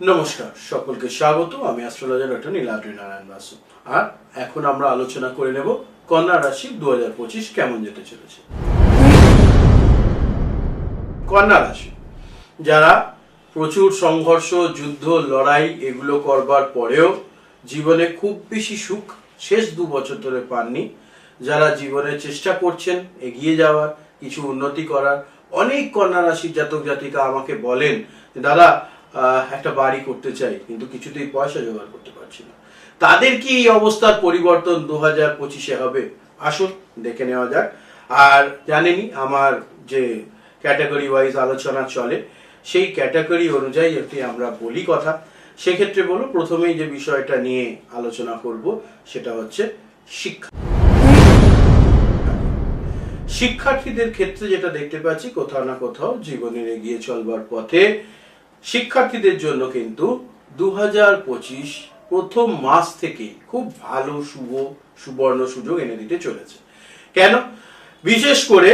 নমস্কার, সকলকে স্বাগত। আমি অ্যাস্ট্রোলজার ডক্টর নীলাদ্রি নারায়ণ বাসু আর এখন আমরা আলোচনা করে নেব কন্যা রাশি দু হাজার পঁচিশ কেমন যেতে চলেছে। কন্যা রাশি, যারা প্রচুর সংঘর্ষ, যুদ্ধ, লড়াই এগুলো করবার পরেও জীবনে খুব বেশি সুখ শেষ দু বছর ধরে পাননি। যারা জীবনে চেষ্টা করছেন এগিয়ে যাওয়ার, কিছু উন্নতি করার, অনেক কন্যা রাশির জাতক জাতিকা আমাকে বলেন দাদা একটা বাড়ি করতে চাই, কিন্তু কিছুতেই পয়সা জোগাড় করতে পারছি না। তাদের কি এই অবস্থার পরিবর্তন দু হাজার পঁচিশে হবে? আসুন, দেখে নেওয়া যাক। আর জানেনই আমার যে ক্যাটাগরি ওয়াইজ আলোচনা চলে, সেই ক্যাটাগরি অনুযায়ী একটি আমরা বলি কথা, সেক্ষেত্রে বলো, প্রথমেই যে বিষয়টা নিয়ে আলোচনা করব, সেটা হচ্ছে শিক্ষা। শিক্ষার্থীদের ক্ষেত্রে যেটা দেখতে পাচ্ছি, কোথাও না কোথাও জীবনের এগিয়ে চলবার পথে শিক্ষার্থীদের জন্য কিন্তু দু হাজার পঁচিশ প্রথম মাস থেকেই খুব ভালো শুভ সুবর্ণ সুযোগ এনে দিতে চলেছে। কেন? বিশেষ করে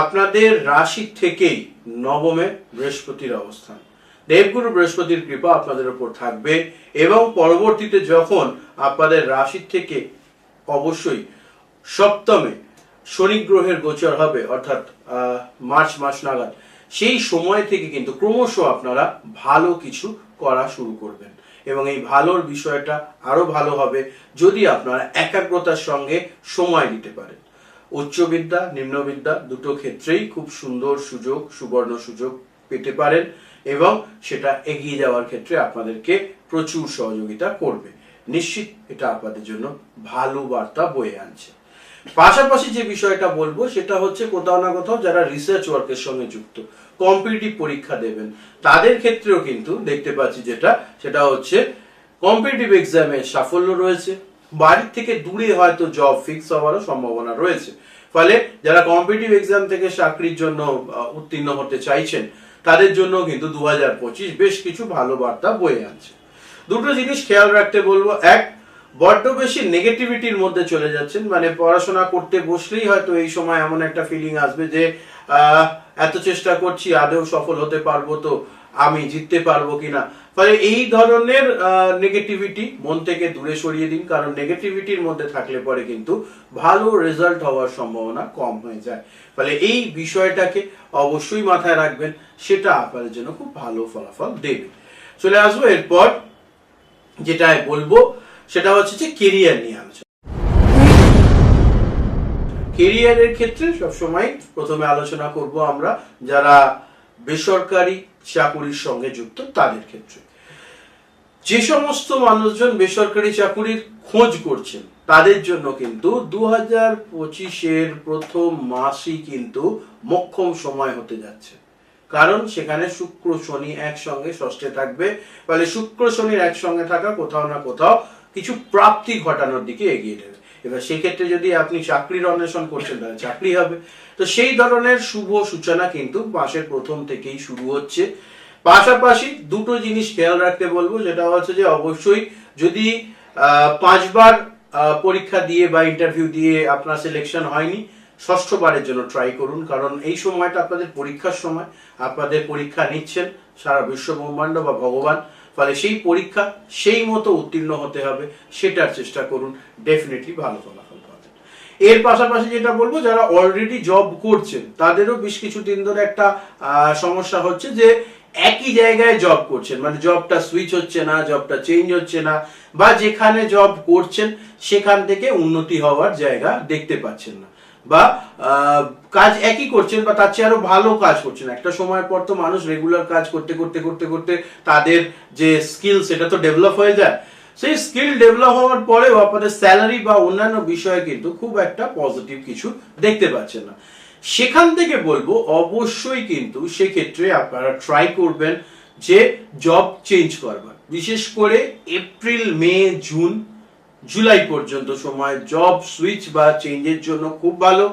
আপনাদের রাশি থেকেই নবমে বৃহস্পতির অবস্থান। দেবগুরু বৃহস্পতির কৃপা আপনাদের উপর থাকবে এবং পরবর্তীতে যখন আপনাদের রাশি থেকে অবশ্যই সপ্তমে শনি গ্রহের গোচর হবে, অর্থাৎ মার্চ মাস নাগাদ সেই সময় থেকে কিন্তু ক্রমশ আপনারা ভালো কিছু করা শুরু করবেন। এবং এই ভালোর বিষয়টা আরও ভালো হবে যদি আপনারা একাগ্রতার সঙ্গে সময় দিতে পারেন। উচ্চবিদ্যা নিম্নবিদ্যা দুটো ক্ষেত্রেই খুব সুন্দর সুযোগ, সুবর্ণ সুযোগ পেতে পারেন এবং সেটা এগিয়ে যাওয়ার ক্ষেত্রে আপনাদেরকে প্রচুর সহযোগিতা করবে। নিশ্চিত এটা আপনাদের জন্য ভালো বার্তা বয়ে আনছে। পাশাপাশি যে বিষয়টা বলব, সেটা হচ্ছে কোথাও না কোথাও যারা রিসার্চ ওয়ার্কের সঙ্গে যুক্ত কম্পিটিটিভ পরীক্ষা দেবেন, তাদের ক্ষেত্রেও কিন্তু দেখতে পাচ্ছি যেটা, সেটা হচ্ছে কম্পিটিটিভ এক্সামে সাফল্য রয়েছে। বাড়ির থেকে দূরে হয়তো জব ফিক্স হওয়ারও সম্ভাবনা রয়েছে। ফলে যারা কম্পিটিটিভ এক্সাম থেকে চাকরির জন্য উত্তীর্ণ হতে চাইছেন, তাদের জন্য কিন্তু দু হাজার পঁচিশ বেশ কিছু ভালো বার্তা বয়ে আনছে। দুটো জিনিস খেয়াল রাখতে বলব। এক বড্ড বেশি নেগেটিভিটির মধ্যে চলে যাচ্ছেন। মানে পড়াশোনা করতে বসলেই হয়তো এই সময় এমন একটা ফিলিং আসবে যে এত চেষ্টা করছি, আদৌ সফল হতে পারব তো আমি জিততে পারব কিনা। ফলে এই ধরনের নেগেটিভিটি মন থেকে দূরে সরিয়ে দিন, কারণ নেগেটিভিটির মধ্যে থাকলে পরে কিন্তু ভালো রেজাল্ট হওয়ার সম্ভাবনা কম হয়ে যায়। ফলে এই বিষয়টাকে অবশ্যই মাথায় রাখবেন, সেটা আপনাদের জন্য খুব ভালো ফলাফল দেবে। চলে আসব এরপর যেটা বলব সেটা হচ্ছে যে কেরিয়ার নিয়ে আলোচনা। কেরিয়ারের ক্ষেত্রে সবসময় প্রথমে আলোচনা করব আমরা যারা বেসরকারি চাকুরির সঙ্গে যুক্ত, তাদের ক্ষেত্রে। যে সমস্ত মানুষজন বেসরকারি চাকুরির খোঁজ করছেন, তাদের জন্য কিন্তু দু হাজার পঁচিশের প্রথম মাসই কিন্তু মক্ষম সময় হতে যাচ্ছে। কারণ সেখানে শুক্র, শনি একসঙ্গে ষষ্ঠে থাকবে। ফলে শুক্র, শনির একসঙ্গে থাকা কোথাও না কোথাও কিছু প্রাপ্তি ঘটানোর দিকে এগিয়ে দেবে এবার সেই ক্ষেত্রে যদি আপনি চাকরির অন্বেষণ করছেন, তাহলে চাকরি হবে। তো সেই ধরনের শুভ সূচনা কিন্তু মাসের প্রথম থেকেই শুরু হচ্ছে। পাশাপাশি দুটো জিনিস খেয়াল রাখতে বলব, যেটা হচ্ছে যে অবশ্যই যদি পাঁচবার পরীক্ষা দিয়ে বা ইন্টারভিউ দিয়ে আপনার সিলেকশন হয়নি, ষষ্ঠবারের জন্য ট্রাই করুন। কারণ এই সময়টা আপনাদের পরীক্ষার সময়, আপনাদের পরীক্ষা নিচ্ছেন সারা বিশ্ব ব্রহ্মাণ্ড বা ভগবান। ফলে সেই পরীক্ষা সেই মতো উত্তীর্ণ হতে হবে, সেটার চেষ্টা করুন। ডেফিনেটলি ভালো ফলাফল পাবেন এর পাশাপাশি যেটা বলব, যারা অলরেডি জব করছেন, তাদেরও বেশ কিছুদিন ধরে একটা সমস্যা হচ্ছে যে একই জায়গায় জব করছেন। মানে জবটা সুইচ হচ্ছে না জবটা চেঞ্জ হচ্ছে না, বা যেখানে জব করছেন, সেখান থেকে উন্নতি হওয়ার জায়গা দেখতে পাচ্ছেন না। বা কাজ একই করছেন বা তার চেয়ে আরও ভালো কাজ করছেন। একটা সময় পর তো মানুষ রেগুলার কাজ করতে করতে করতে করতে তাদের যে স্কিল সেটা তো ডেভেলপ হয়ে যায়। সেই স্কিল ডেভেলপ হওয়ার পরেও আপনাদের স্যালারি বা অন্যান্য বিষয়ে কিন্তু খুব একটা পজিটিভ কিছু দেখতে পাচ্ছেন না। সেখান থেকে বলব, অবশ্যই কিন্তু সেক্ষেত্রে আপনারা ট্রাই করবেন যে জব চেঞ্জ করবার। বিশেষ করে এপ্রিল, মে, জুন জুলাই পর্যন্ত সময় জব সুইচ বা চেঞ্জের জন্য খুব ভালো।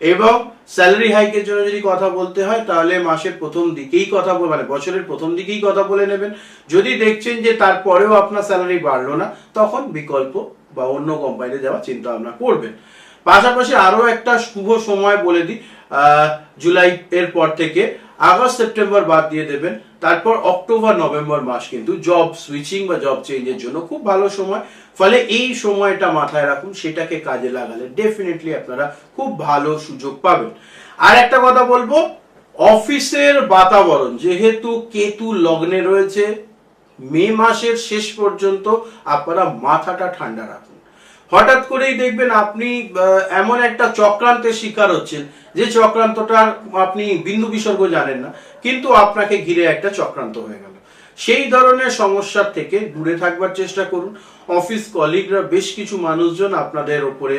এবং স্যালারি হাইকের জন্য যদি কথা বলতে হয়, তাহলে মাসের প্রথম দিকেই কথা মানে বছরের প্রথম দিকেই কথা বলে নেবেন। যদি দেখছেন যে তারপরেও আপনার স্যালারি বাড়লো না, তখন বিকল্প বা অন্য কোম্পানিতে যাওয়ার চিন্তা ভাবনা করবেন। পাশাপাশি আরও একটা শুভ সময় বলে দিই জুলাই এর পর থেকে আগস্ট, সেপ্টেম্বর বাদ দিয়ে দেবেন। তারপর অক্টোবর, নভেম্বর মাস কিন্তু জব সুইচিং বা জব চেঞ্জের জন্য খুব ভালো সময়। ফলে এই সময়টা মাথায় রাখুন, সেটাকে কাজে লাগালে ডেফিনেটলি আপনারা খুব ভালো সুযোগ পাবেন। আর একটা কথা বলব, অফিসের বাতাবরণ, যেহেতু কেতু লগ্নে রয়েছে, মে মাসের শেষ পর্যন্ত আপনারা মাথাটা ঠান্ডা রাখুন। হঠাৎ করেই দেখবেন আপনি এমন একটা চক্রান্তের শিকার হচ্ছেন, যে চক্রান্তটা আপনি বিন্দু বিসর্গ জানেন না, কিন্তু আপনাকে ঘিরে একটা চক্রান্ত হয়ে গেল। সেই ধরনের সমস্যার থেকে দূরে থাকবার চেষ্টা করুন। অফিস কলিগরা বেশ কিছু মানুষজন আপনাদের ওপরে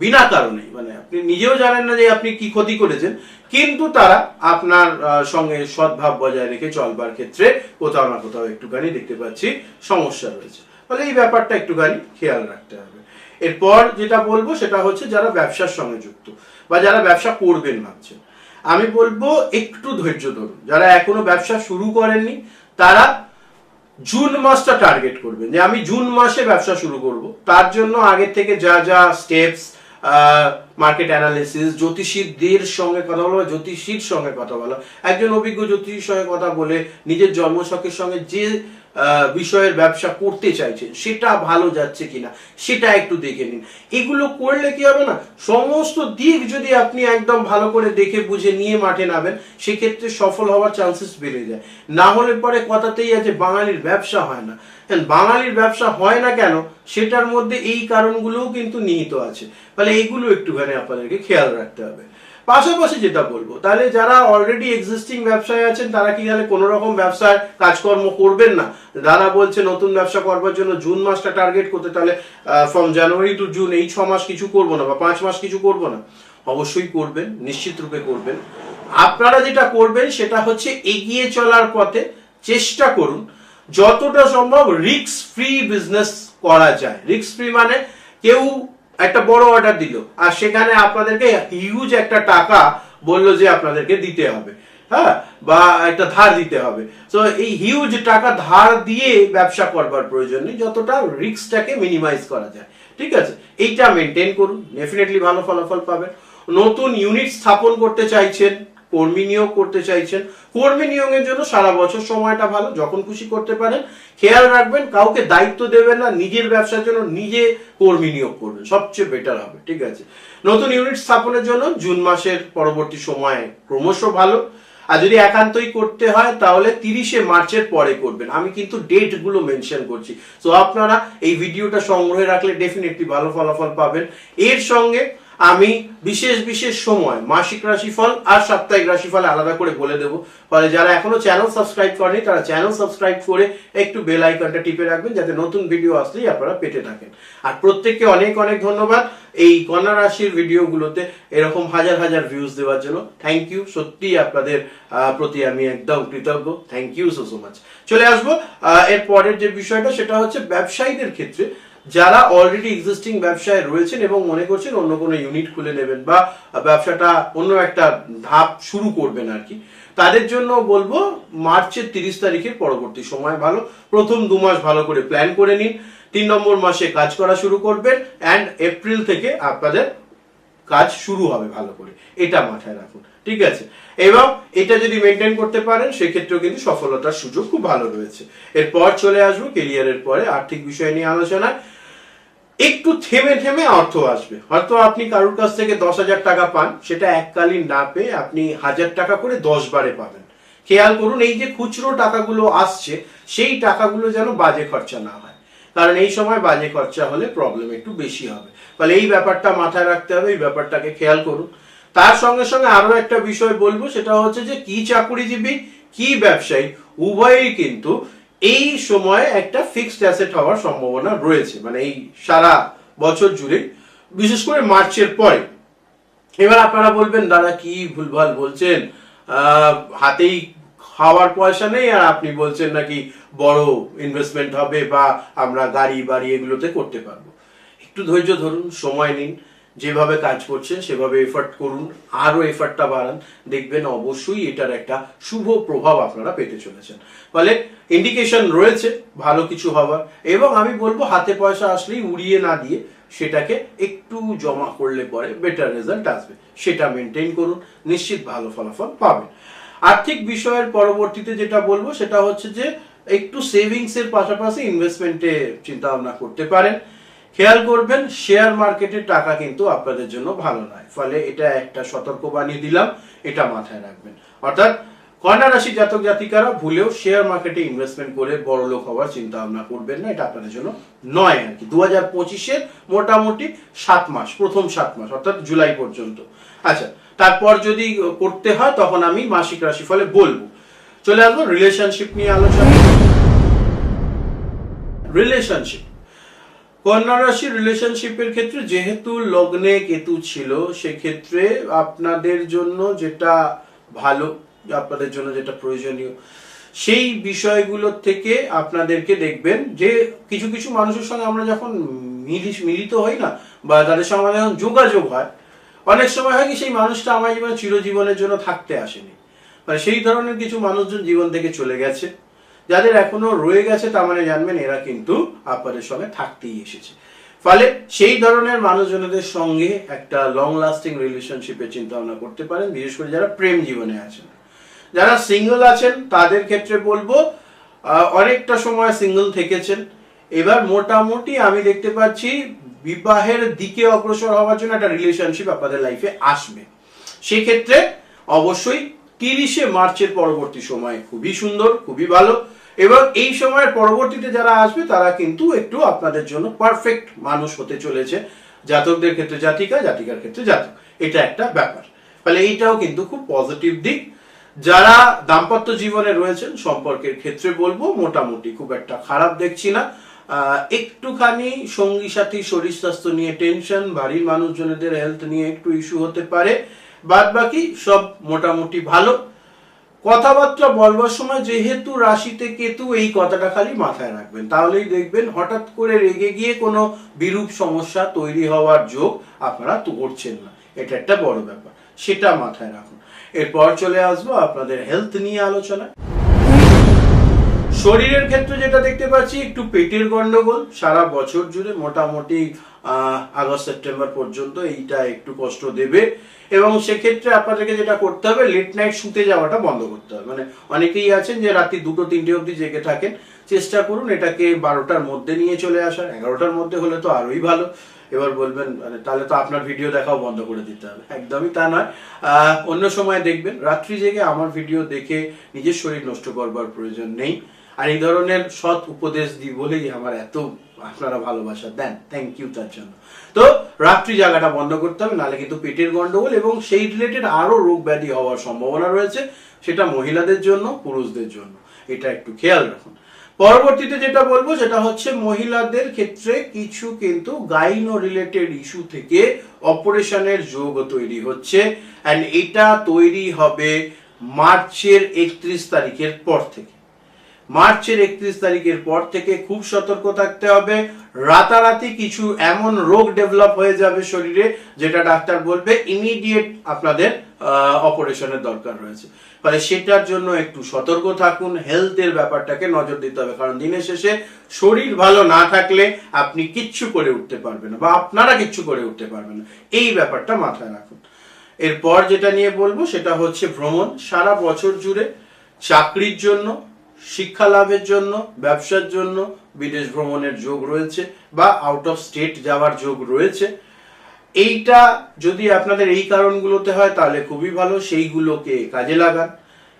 বিনা কারণে মানে আপনি নিজেও জানেন না যে আপনি কি ক্ষতি করেছেন, কিন্তু তারা আপনার সঙ্গে সদ্ভাব বজায় রেখে চলবার ক্ষেত্রে কোথাও না কোথাও একটুখানি দেখতে পাচ্ছি সমস্যা রয়েছে। ফলে এই ব্যাপারটা একটুখানি খেয়াল রাখতে হবে। এরপর যেটা বলব সেটা হচ্ছে যারা ব্যবসার সঙ্গে যুক্ত বা যারা ব্যবসা করবেন ভাবছেন। আমি বলব একটু ধৈর্য ধরুন। যারা এখনও ব্যবসা শুরু করেননি, তারা জুন মাসটা টার্গেট করবেন। যে আমি জুন মাসে ব্যবসা শুরু করব। তার জন্য আগে থেকে যা যা স্টেপস মার্কেট অ্যানালিসিস জ্যোতিষীদের সঙ্গে কথা বলা, জ্যোতিষীর সঙ্গে কথা বলা। একজন অভিজ্ঞ জ্যোতিষীর সঙ্গে কথা বলে নিজের জন্মছকের সঙ্গে যে বিষয়ের ব্যবসা করতে চাইছেন সেটা ভালো যাচ্ছে কিনা, সেটা একটু দেখে নিন। এগুলো করলে কি হবে না? সমস্ত দিক যদি আপনি একদম ভালো করে দেখে বুঝে নিয়ে মাঠে নামেন, সেক্ষেত্রে সফল হওয়ার চান্সেস বেড়ে যায়। না হলে পরে কথাতেই আছে, বাঙালির ব্যবসা হয় না। And বাঙালির ব্যবসা হয় না কেন? সেটার মধ্যে এই কারণগুলোও কিন্তু নিহিত আছে। ফলে এইগুলো একটুখানি আপনাদেরকে খেয়াল রাখতে হবে। পাশাপাশি যেটা বলব, তাহলে যারা অলরেডি এক্সিস্টিং ব্যবসায় আছেন, তারা কি তাহলে কোনো রকম ব্যবসায় কাজকর্ম করবেন না? দাদা বলছে নতুন ব্যবসা করবার জন্য জুন মাসটা টার্গেট করতে, তাহলে ফ্রম জানুয়ারি টু জুন এই ছ মাস কিছু করব না বা পাঁচ মাস কিছু করব না। অবশ্যই করবেন, নিশ্চিত রূপে করবেন। আপনারা যেটা করবেন, সেটা হচ্ছে এগিয়ে চলার পথে চেষ্টা করুন। যতটা সম্ভব রিস্ক ফ্রি বিজনেস করা যায়। রিস্ক ফ্রি মানে কেউ একটা বড় অর্ডার দিল। আর সেখানে আপনাদেরকে হিউজ একটা টাকা বলল যে আপনাদেরকে দিতে হবে। হ্যাঁ? বা একটা ধার দিতে হবে। তো এই হিউজ টাকা ধার দিয়ে ব্যবসা করবার প্রয়োজন নেই, যতটা রিস্কটাকে মিনিমাইজ করা যায়। ঠিক আছে? এইটা মেনটেন করুন। ডেফিনেটলি ভালো ফলাফল পাবেন। নতুন ইউনিট স্থাপন করতে চাইছেন কর্মী নিয়োগ করতে চাইছেন। কর্মী নিয়োগের জন্য সারা বছর সময়টা ভালো, যখন খুশি করতে পারেন। খেয়াল রাখবেন, কাউকে দায়িত্ব দেবেন না, নিজের ব্যবসার জন্য নিজে কর্মী নিয়োগ করবেন। সবচেয়ে বেটার হবে, ঠিক আছে? নতুন ইউনিট স্থাপনের জন্য জুন মাসের পরবর্তী সময়ে ক্রমশ ভালো। আর যদি একান্তই করতে হয়, তাহলে তিরিশে মার্চের পরে করবেন। আমি কিন্তু ডেটগুলো মেনশন করছি। তো আপনারা এই ভিডিওটা সংগ্রহে রাখলে ডেফিনেটলি ভালো ফলাফল পাবেন। এর সঙ্গে আমি বিশেষ বিশেষ সময় মাসিক রাশিফল আর সাপ্তাহিক রাশিফল আলাদা করে বলে দেবো। ফলে যারা এখনও চ্যানেল সাবস্ক্রাইব করেনি, তারা চ্যানেল সাবস্ক্রাইব করে একটু বেল আইকনটা টিপে রাখবেন যাতে নতুন ভিডিও আসলেই আপনারা পেতে থাকেন। আর প্রত্যেককে অনেক অনেক ধন্যবাদ এই কন্যা রাশির ভিডিওগুলোতে এরকম হাজার হাজার ভিউজ দেওয়ার জন্য। থ্যাংক ইউ সত্যি আপনাদের প্রতি আমি একদম কৃতজ্ঞ। Thank you so so much চলে আসব এর পরের যে বিষয়টা, সেটা হচ্ছে ব্যবসায়ীদের ক্ষেত্রে। যারা অলরেডি এক্সিস্টিং ব্যবসায় রয়েছেন এবং মনে করছেন অন্য কোনো ইউনিট খুলে নেবেন বা ব্যবসাটা অন্য একটা ধাপ শুরু করবেন আর কি, তাদের জন্য বলব মার্চের তিরিশ তারিখের পরবর্তী সময় ভালো। প্রথম দু মাস ভালো করে প্ল্যান করে নিন। তিন নম্বর মাসে কাজ করা শুরু করবেন অ্যান্ড এপ্রিল থেকে আপনাদের কাজ শুরু হবে ভালো করে। এটা মাথায় রাখুন, ঠিক আছে? এবং এটা যদি মেনটেন করতে পারেন, সেক্ষেত্রেও কিন্তু সফলতার সুযোগ খুব ভালো রয়েছে। এরপর চলে আসব কেরিয়ারের পরে আর্থিক বিষয় নিয়ে আলোচনা একটু থেমে থেমে অর্থ আসবে। হয়তো আপনি কারোর কাছ থেকে দশ হাজার টাকা পান, সেটা এককালীন না পেয়ে আপনি হাজার টাকা করে দশ বারে পাবেন। খেয়াল করুন, এই যে খুচরো টাকাগুলো আসছে, সেই টাকাগুলো যেন বাজে খরচা না হয়। কারণ এই সময় বাজে খরচা হলে প্রবলেম একটু বেশি হবে। ফলে এই ব্যাপারটা মাথায় রাখতে হবে, এই ব্যাপারটাকে খেয়াল করুন। তার সঙ্গে সঙ্গে আরও একটা বিষয় বলব, সেটা হচ্ছে যে কি চাকুরিজীবী, কি ব্যবসায়ী, উভয়ই কিন্তু এই সময়ে একটা ফিক্সড অ্যাসেট হওয়ার সম্ভাবনা রয়েছে মানে এই সারা বছর জুড়ে, বিশেষ করে মার্চের পরে। এবার আপনারা বলবেন, দাদা, কি ভুলভাল বলছেন? হাতেই খাওয়ার পয়সা নেই আর আপনি বলছেন নাকি বড় ইনভেস্টমেন্ট হবে বা আমরা গাড়ি বাড়ি এগুলোতে করতে পারব। একটু ধৈর্য ধরুন, সময় নিন। যেভাবে কাজ করছেন, সেভাবে এফার্ট করুন আরও এফার্টটা বাড়ান। দেখবেন অবশ্যই এটার একটা শুভ প্রভাব আপনারা পেতে চলেছেন। ফলে ইন্ডিকেশন রয়েছে, ভালো কিছু হওয়ার। এবং আমি বলব, হাতে পয়সা আসলেই উড়িয়ে না দিয়ে সেটাকে একটু জমা করলে পরে বেটার রেজাল্ট আসবে। সেটা মেনটেন করুন, নিশ্চিত ভালো ফলাফল পাবেন। আর্থিক বিষয়ের পরবর্তীতে যেটা বলব, সেটা হচ্ছে যে, একটু সেভিংস এর পাশাপাশি ইনভেস্টমেন্টে চিন্তা ভাবনা করতে পারেন। খেয়াল করবেন শেয়ার মার্কেটের টাকা কিন্তু আপনাদের জন্য ভালো নয়। ফলে এটা একটা সতর্ক বানিয়ে দিলাম, এটা মাথায় রাখবেন। অর্থাৎ, কন্যা রাশি জাতক জাতিকারা ভুলেও শেয়ার মার্কেটে ইনভেস্টমেন্ট করে বড় লোক হওয়ার চিন্তা ভাবনা করবেন না, এটা আপনাদের জন্য নয় আর কি। দু হাজার পঁচিশের মোটামুটি সাত মাস, প্রথম সাত মাস, অর্থাৎ জুলাই পর্যন্ত। আচ্ছা তারপর যদি করতে হয়, তখন আমি মাসিক রাশি ফলে বলব। চলে আসব রিলেশনশিপ নিয়ে আলোচনা। রিলেশনশিপ কন্যা রাশির রিলেশনশিপের ক্ষেত্রে যেহেতু লগ্নে কেতু ছিল, সেক্ষেত্রে আপনাদের জন্য যেটা ভালো, আপনাদের জন্য যেটা প্রয়োজনীয়, সেই বিষয়গুলোর থেকে আপনাদেরকে দেখবেন যে কিছু কিছু মানুষের সঙ্গে আমরা যখন মিলিত মিলিত হই না বা তাদের সঙ্গে যখন যোগাযোগ হয়, অনেক সময় হয় কি সেই মানুষটা আমার জীবনে চিরজীবনের জন্য থাকতে আসেনি। মানে সেই ধরনের কিছু মানুষজন জীবন থেকে চলে গেছে। যাদের এখনও রয়ে গেছে, তার মানে জানবেন এরা কিন্তু আপনাদের সঙ্গে থাকতেই এসেছে। ফলে সেই ধরনের মানুষজনদের সঙ্গে একটা লং লাস্টিং রিলেশনশিপের চিন্তা ভাবনা করতে পারেন, বিশেষ করে যারা প্রেম জীবনে আছেন। যারা সিঙ্গেল আছেন, তাদের ক্ষেত্রে বলব অনেকটা সময় সিঙ্গেল থেকেছেন। এবার মোটামুটি আমি দেখতে পাচ্ছি, বিবাহের দিকে অগ্রসর হওয়ার জন্য একটা রিলেশনশিপ আপনাদের লাইফে আসবে। সেক্ষেত্রে অবশ্যই তিরিশে মার্চের পরবর্তী সময় খুবই সুন্দর, খুবই ভালো। এবং এই সময়ের পরবর্তীতে যারা আসবে, তারা কিন্তু একটু আপনাদের জন্য পারফেক্ট মানুষ হতে চলেছে। জাতকদের ক্ষেত্রে জাতিকা, জাতিকার ক্ষেত্রে জাতক। এটা একটা ব্যাপার। ফলে এইটাও কিন্তু খুব পজিটিভ দিক। যারা দাম্পত্য জীবনে রয়েছেন, সম্পর্কের ক্ষেত্রে বলব, মোটামুটি খুব একটা খারাপ দেখছি না। একটুখানি সঙ্গী সাথী, শরীর স্বাস্থ্য নিয়ে টেনশন বাড়ির মানুষজনদের হেলথ নিয়ে একটু ইস্যু হতে পারে। বাদ বাকি সব মোটামুটি ভালো। কথাবার্তা বলবার সময় যেহেতু রাশিতে কেতু, এই কথাটা খালি মাথায় রাখবেন। তাহলেই দেখবেন হঠাৎ করে রেগে গিয়ে কোনো বিরূপ সমস্যা তৈরি হওয়ার যোগ আপনারা তো করছেন না। এটা একটা বড় ব্যাপার। সেটা মাথায় রাখুন। এরপর চলে আসব আপনাদের হেলথ নিয়ে আলোচনা শরীরের ক্ষেত্রে যেটা দেখতে পাচ্ছি, একটু পেটের গন্ডগোল। সারা বছর জুড়ে মোটামুটি আগস্ট, সেপ্টেম্বর পর্যন্ত এইটা একটু কষ্ট দেবে। এবং সেক্ষেত্রে আপনাদেরকে যেটা করতে হবে লেট নাইট শুতে যাওয়াটা বন্ধ করতে হবে। মানে অনেকেই আছেন যে রাত্রি দুটো, তিনটে অবধি জেগে থাকেন। চেষ্টা করুন এটাকে বারোটার মধ্যে নিয়ে চলে আসার। এগারোটার মধ্যে হলে তো আরোই ভালো। এবার বলবেন মানে তাহলে তো আপনার ভিডিও দেখাও বন্ধ করে দিতে হবে। একদমই তা নয়। অন্য সময় দেখবেন, রাত্রি জেগে আমার ভিডিও দেখে নিজের শরীর নষ্ট করবার প্রয়োজন নেই। আর এই ধরনের সৎ উপদেশ দিই বলেই আমার এত আপনারা ভালোবাসা দেন। থ্যাংক ইউ তার জন্য তো রাত্রি জায়গাটা বন্ধ করতে হবে, নাহলে কিন্তু পেটের গন্ডগোল এবং সেই রিলেটেড আরও রোগ ব্যাধি হওয়ার সম্ভাবনা রয়েছে, সেটা মহিলাদের জন্য, পুরুষদের জন্য। এটা একটু খেয়াল রাখুন। পরবর্তীতে যেটা বলব, সেটা হচ্ছে মহিলাদের ক্ষেত্রে কিছু কিন্তু গাইনো রিলেটেড ইস্যু থেকে অপারেশনের যোগ তৈরি হচ্ছে অ্যান্ড এটা তৈরি হবে মার্চের একত্রিশ তারিখের পর থেকে। মার্চের একত্রিশ তারিখের পর থেকে খুব সতর্ক থাকতে হবে। রাতারাতি কিছু এমন রোগ ডেভেলপ হয়ে যাবে শরীরে, যেটা ডাক্তার বলবে ইমিডিয়েট আপনাদের অপারেশনের দরকার রয়েছে। ফলে সেটার জন্য একটু সতর্ক থাকুন হেলথের ব্যাপারটাকে নজর দিতে হবে। কারণ দিনের শেষে শরীর ভালো না থাকলে আপনি কিচ্ছু করে উঠতে পারবেন বা আপনারা কিচ্ছু করে উঠতে পারবেন না। এই ব্যাপারটা মাথায় রাখুন। এরপর যেটা নিয়ে বলব, সেটা হচ্ছে ভ্রমণ। সারা বছর জুড়ে চাকরির জন্য শিক্ষা লাভের জন্য, ব্যবসার জন্য, বিদেশ ভ্রমণের যোগ রয়েছে বা আউট অফ স্টেট যাওয়ার যোগ রয়েছে। এইটা যদি আপনাদের এই কারণগুলোতে হয়, তাহলে খুবই ভালো, সেইগুলোকে কাজে লাগান।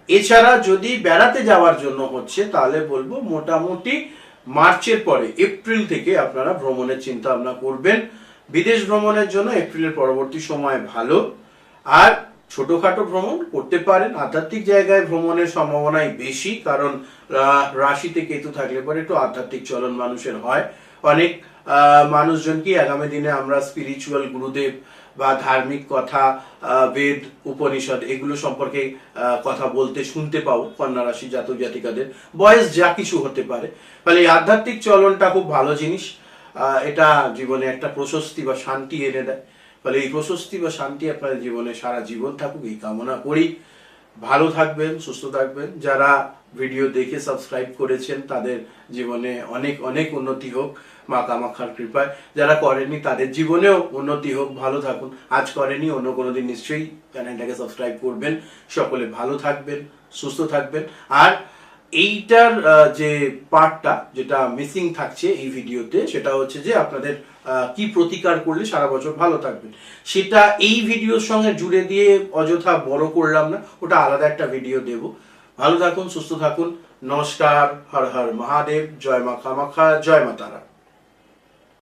এছাড়া যদি বেড়াতে যাওয়ার জন্য হচ্ছে, তাহলে বলব মোটামুটি মার্চের পরে, এপ্রিল থেকে আপনারা ভ্রমণের চিন্তা ভাবনা করবেন। বিদেশ ভ্রমণের জন্য এপ্রিলের পরবর্তী সময় ভালো। আর ছোটখাটো ভ্রমণ করতে পারেন। আধ্যাত্মিক জায়গায় ভ্রমণের সম্ভাবনাই বেশি, কারণ রাশিতে কেতু থাকলে পরে একটু আধ্যাত্মিক চলন মানুষের হয়। অনেক মানুষজনকে আগামী দিনে আমরা স্পিরিচুয়াল গুরুদেব বা ধার্মিক কথা বেদ, উপনিষদ এগুলো সম্পর্কে কথা বলতে, শুনতে পাবো কন্যা রাশি জাতক জাতিকাদের। বয়স যা কিছু হতে পারে। ফলে এই আধ্যাত্মিক চলনটা খুব ভালো জিনিস। এটা জীবনে একটা প্রশস্তি বা শান্তি এনে দেয়। ফলে এই প্রশস্তি বা শান্তি আপনাদের জীবনে সারা জীবন থাকুক, এই কামনা করি। ভালো থাকবেন, সুস্থ থাকবেন। যারা ভিডিও দেখে সাবস্ক্রাইব করেছেন, তাদের জীবনে অনেক অনেক উন্নতি হোক। মা কামাখার কৃপায়। যারা করেনি তাদের জীবনেও উন্নতি হোক। ভালো থাকুন। আজ করেনি, অন্য কোনো দিন নিশ্চয়ই চ্যানেলটাকে সাবস্ক্রাইব করবেন। সকলে ভালো থাকবেন, সুস্থ থাকবেন। আর এইটার যে পার্টটা যেটা মিসিং থাকছে এই ভিডিওতে, সেটা হচ্ছে যে আপনাদের কি প্রতিকার করলে সারা বছর ভালো থাকবেন। সেটা এই ভিডিওর সঙ্গে জুড়ে দিয়ে অযথা বড় করলাম না, ওটা আলাদা একটা ভিডিও দেব। ভালো থাকুন, সুস্থ থাকুন। নমস্কার, হর হর মহাদেব, জয় মা কামাখা জয় মা তারা।